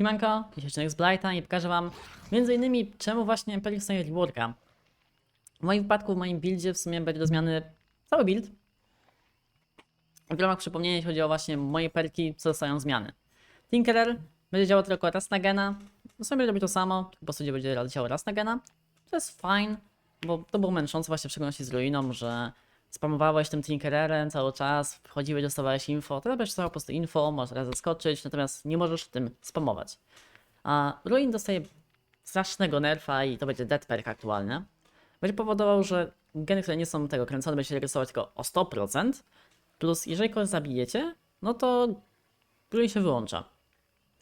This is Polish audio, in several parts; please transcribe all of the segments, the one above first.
Siemanko, odcinek z Blighta i pokażę wam innymi czemu właśnie Pelix stanie reworka. W moim wypadku, w moim buildzie w sumie będzie do zmiany cały build. W ramach przypomnienia, jeśli chodzi o właśnie moje perki, co dostają zmiany. Tinkerer będzie działał tylko raz na gena. W sumie będzie to samo, po prostu będzie działał raz na gena. To jest fine, bo to było męczące właśnie w szczególności z Ruiną, że spamowałeś tym Tinkererem cały czas, wchodziłeś, dostawałeś info, teraz będziesz dostał po prostu info, możesz raz zaskoczyć, natomiast nie możesz tym spamować. A Ruin dostaje strasznego nerfa i to będzie dead perk aktualny. Będzie powodował, że geny, które nie są tego kręcone, będzie się regresować tylko o 100%, plus jeżeli kogoś zabijecie, no to Ruin się wyłącza.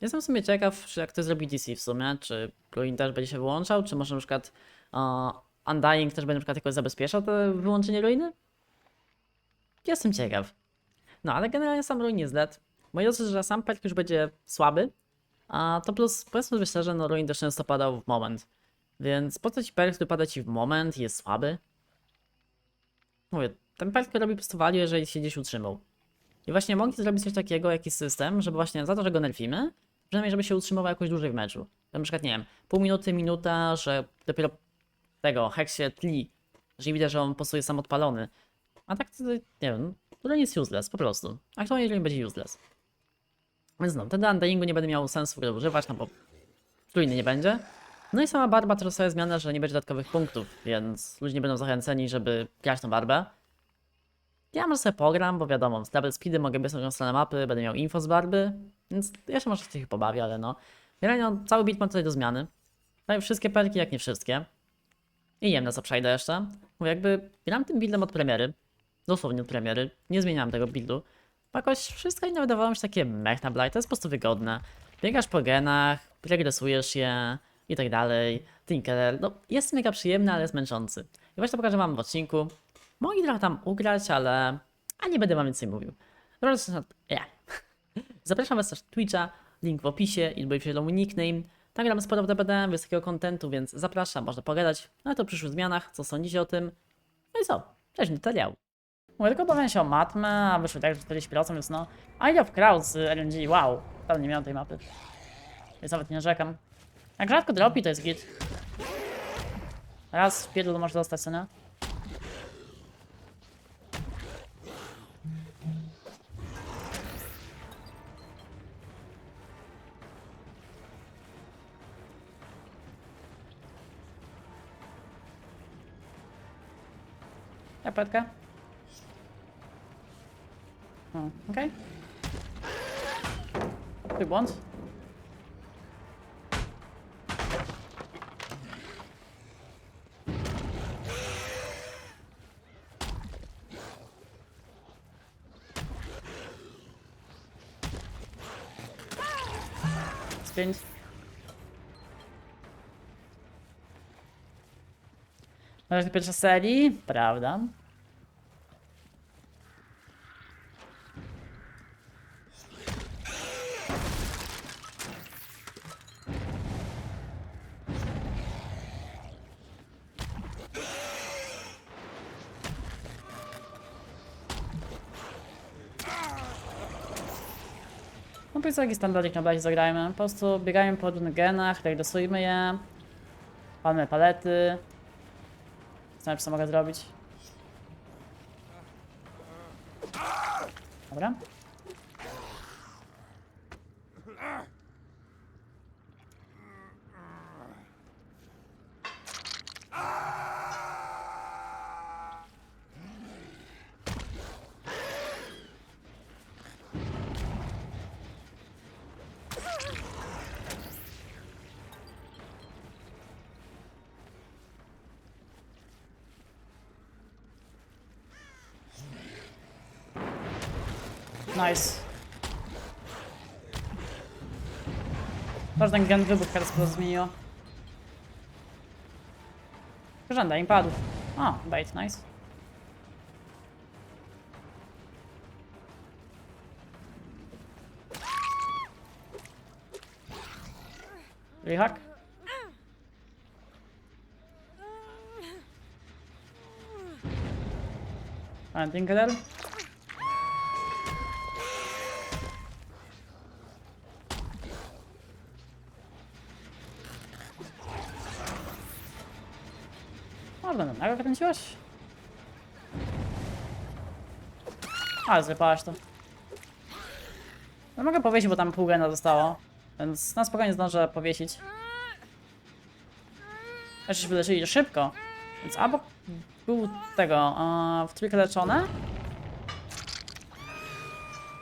Jestem w sumie ciekaw, czy jak to zrobi DC w sumie, czy Ruin też będzie się wyłączał, czy może na przykład uh, Undying też będzie na przykład jakoś zabezpieczał to wyłączenie Ruiny? Jestem ciekaw. No, ale generalnie sam Ruin jest dead. Moi drodzy, że sam perk już będzie słaby, a to plus, powiedzmy sobie szczerze, no Ruin też często padał w moment. Więc po co ci perk, który pada ci w moment jest słaby? Mówię, ten perk robi po prostu value, jeżeli się gdzieś utrzymał. I właśnie mogli zrobić coś takiego, jakiś system, żeby właśnie za to, że go nerfimy, przynajmniej żeby się utrzymywał jakoś dłużej w meczu. Na przykład, nie wiem, pół minuty, minuta, że dopiero tego hex się tli, że widać, że on po prostu jest sam odpalony. A tak to, nie wiem, to jest useless, po prostu. Aktualnie Ruin będzie useless. Więc no, wtedy Undyingu nie będę miał sensu go używać, no bo Ruiny nie będzie. No i sama barba to sobie zmiana, że nie będzie dodatkowych punktów, więc ludzie nie będą zachęceni, żeby grać tą barbę. Ja może sobie pogram, bo wiadomo, z double speedy mogę być na stronę mapy, będę miał info z barby, więc ja się może w tych pobawię, ale no. Generalnie no, cały bit mam tutaj do zmiany. Prawie wszystkie perki, jak nie wszystkie. I nie wiem na co przejdę jeszcze. Bo jakby gram tym buildem od premiery, dosłownie od premiery, nie zmieniałem tego buildu. Jakoś wszystko inne wydawało mi się takie mech na blight, to jest po prostu wygodne. Biegasz po genach, regresujesz je i tak dalej. Tinkerer, no jest mega przyjemny, ale jest męczący. I właśnie to pokażę wam w odcinku. Mogli trochę tam ugrać, ale... A nie będę wam więcej mówił. Dobra, yeah. Zapraszam was też na Twitcha, link w opisie i będzie mój nickname. Tam gram sporo DBD, jest takiego kontentu, więc zapraszam, można pogadać. No to o przyszłych zmianach, co sądzicie o tym. No i co? Cześć, tutoriał. Mówię, tylko obawiam się o matmę, a wyszło tak, że 40%, więc no... Isle of Crowd z RNG, wow. Wcale nie miałem tej mapy. Więc nawet nie narzekam. Jak rzadko dropi, to jest git. Raz w pierdolu może dostać, co nie? Oh, okay. Do it. Spins. Может, теперь сейчас правда? To jest taki standardik na blazie zagrajmy. Po prostu biegajmy po różnych genach, regresujmy je. Palmy palety. Się co mogę zrobić. Dobra. Nice. Patrz ten gen wybuch teraz zmieniło. Żąda im padł. O, bait, nice. Rehak. Fajny Tinkerer. To będę nago kręciłaś? Ale zrypałaś to. No mogę powiesić, bo tam pół gena zostało. Więc na spokojnie zdążę powiesić. Jeszcze się wyleczyli szybko. Więc albo był tego w trójkę leczone.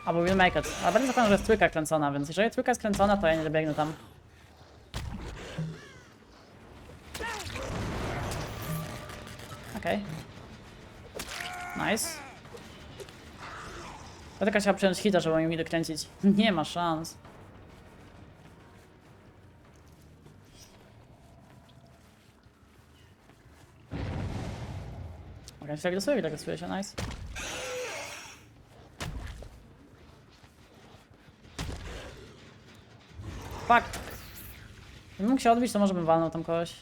Albo will make it. Ale bardzo zapewne, że jest trójka kręcona, więc jeżeli trójka jest kręcona, to ja nie dobiegnę tam. Okej. Nice. Ja tylko chciała przyjąć hita, żeby mi dokręcić. Nie ma szans. Okej, okay, agresuje, agresuje się, nice. Fuck. Gdybym mógł się odbić, to może bym walnął tam kogoś.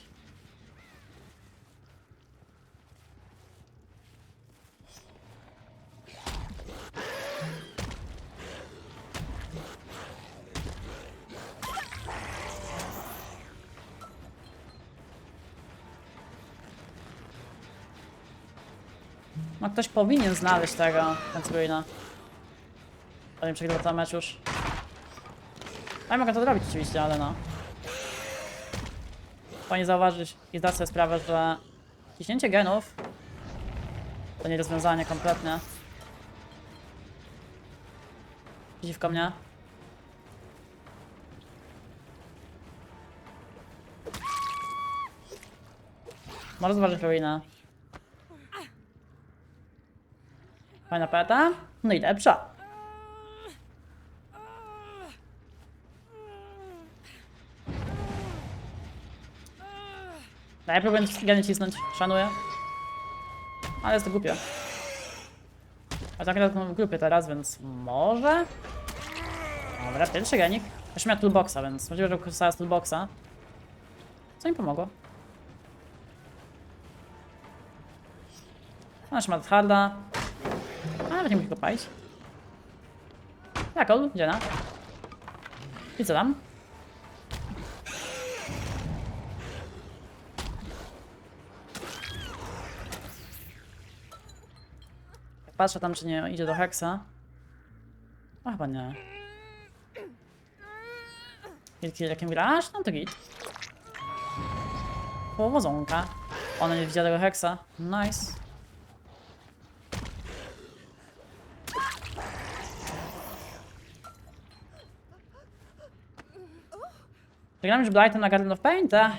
No ktoś powinien znaleźć tego Kancruina. To nie przegrywa ten mecz już. A ja mogę to zrobić oczywiście, ale no. Fajnie zauważyć i zdać sobie sprawę, że ciśnięcie genów to nie rozwiązanie kompletnie. Przeciwko mnie. Może zważyć ruinę. Fajna peta. No i lepsza. Ja próbuję geny cisnąć, szanuję. Ale jest to głupie. A tak mam w grupie teraz, więc może? Dobra, pierwszy genik. Jeszcze miał toolboxa, więc możliwe, że korzystała z toolboxa. Co mi pomogło? Nasz ma harda. A, nawet nie musi go palić. Jakol, gdzie na? I co tam? Patrzę tam, czy nie idzie do Hexa. A chyba nie. Wielki jakim grasz? No to git. Powodzonka. Ona nie widziała tego Hexa. Nice. Przegramy już Blightem na Garden of Painta.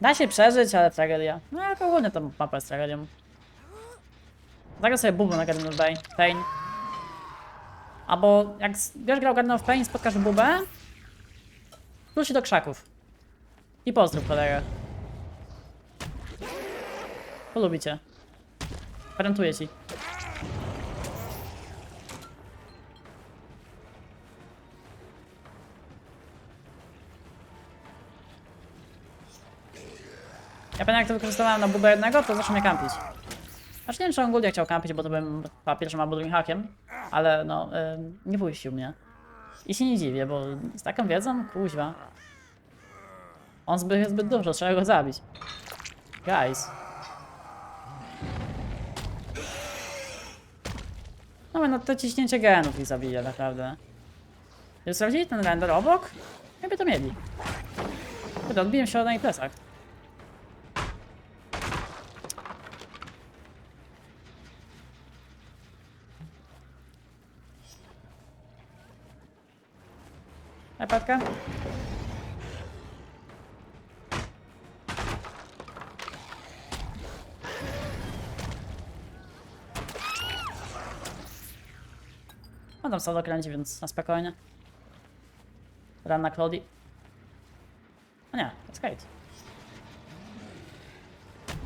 Da się przeżyć, ale tragedia. No jak ogólnie to mapa jest tragedią. Zagraj sobie bubę na Garden of Pain. Albo jak wiesz grał Garden of Pain, spotkasz bubę, plus się do krzaków. I pozdrów kolegę. Polubicie. Gwarantuję ci. Ja pamiętam jak to wykorzystywałem na bubę jednego, to zaczął mnie kampić. Znaczy nie wiem, czy on ogólnie chciał kampić, bo to bym chyba pierwszym albo drugim hakiem, ale no, ym, nie puścił mnie. I się nie dziwię, bo z taką wiedzą, kuźwa. On zbyt, zbyt dużo, trzeba go zabić. Guys. No no to ciśnięcie genów ich zabija naprawdę. Gdyby sprawdzili ten render obok, jakby to mieli. Kurde, odbiłem się na ich plecach. No tam solo kręci, więc na spokojnie. Run na Claudii. No nie, to jest Kate.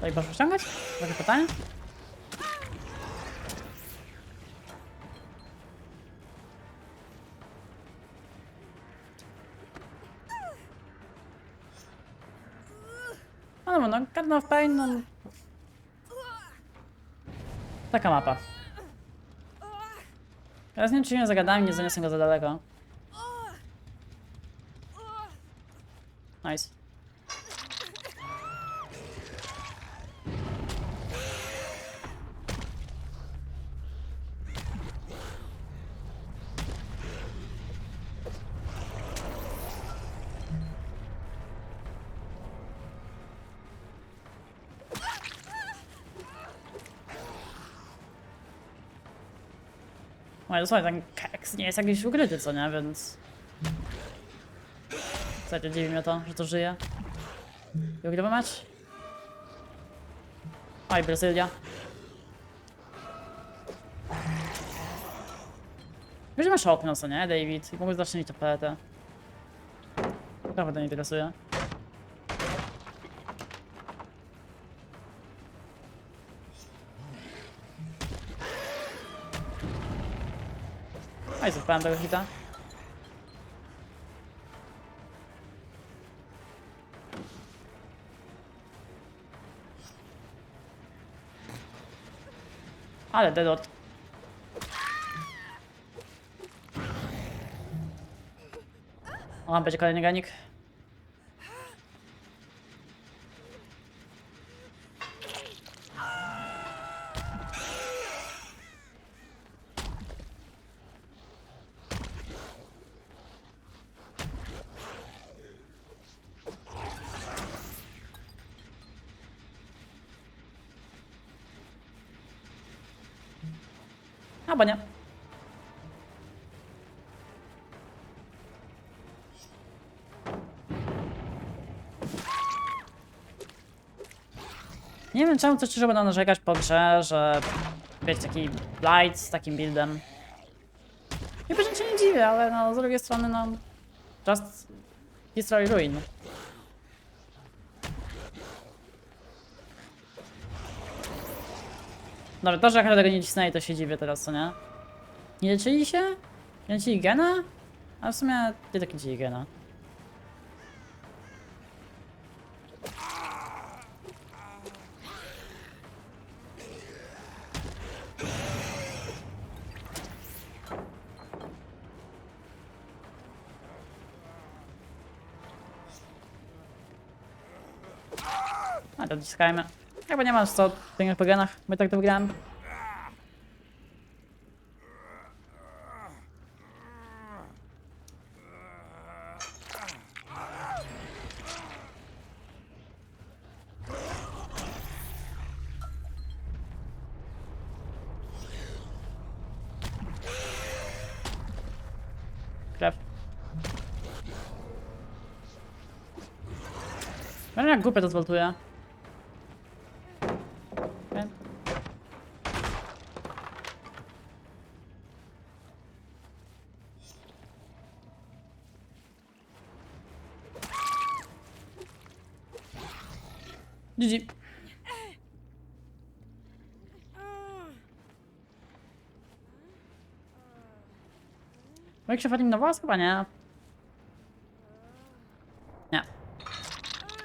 To i proszę ściągać? Takie pytanie? No no Garden of Pain, no... Taka mapa. Teraz nie wiem, czy nie zagadałem, nie zaniosę go za daleko. Nice. No ale słuchaj, ten keks nie jest jakiś ukryty, co nie, więc... Słuchajcie, dziwi mnie to, że to żyje. I ugrywa mecz? Oj, Brazylia. Wiesz, masz okno, co nie, David? I mogę mieć tapetę. Trochę to nie interesuje. Oj, złapałem tego hita. Ale dedot. O, będzie kolejny ganik. Albo nie. Nie wiem czemu coś będą narzekać po grze, że wiecie, taki blight z takim buildem. Nie pewnie się nie dziwię, ale no z drugiej strony no just destroy ruin. Dobra, to, że akurat tego nie cisnęli, to się dziwię teraz, co nie? Nie leczyli się? Nie leczyli gena? A w sumie nie tak leczyli gena. A dociskajmy. Chyba nie masz co pieniądze po genach, bo i tak to wygrałem. Krew. Będę jak głupie to. GG. Jak się Fatim na? Chyba nie. Nie.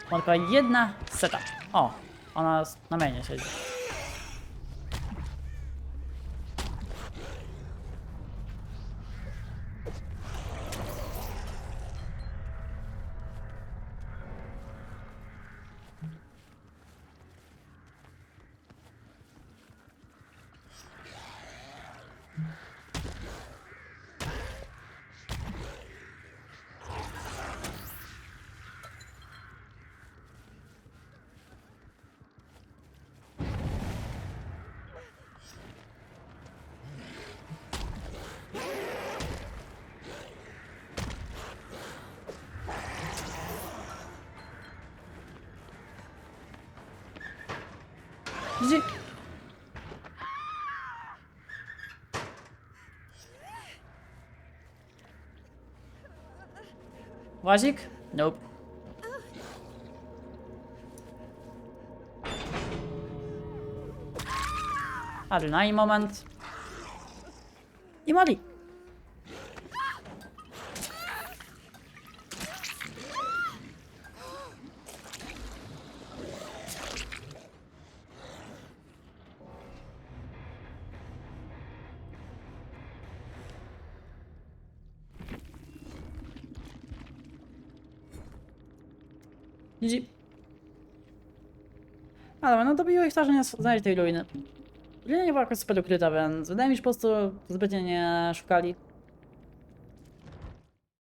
Tylko jedna seta. O, ona na mainie siedzi. GG. Łazik? Nope. Adrenalin moment. I Moli. GG. Ale no dobiło ich to, że nie znaleźli tej ruiny. Ruina nie była jakoś super ukryta, więc wydaje mi się, że po prostu zbytnio nie szukali.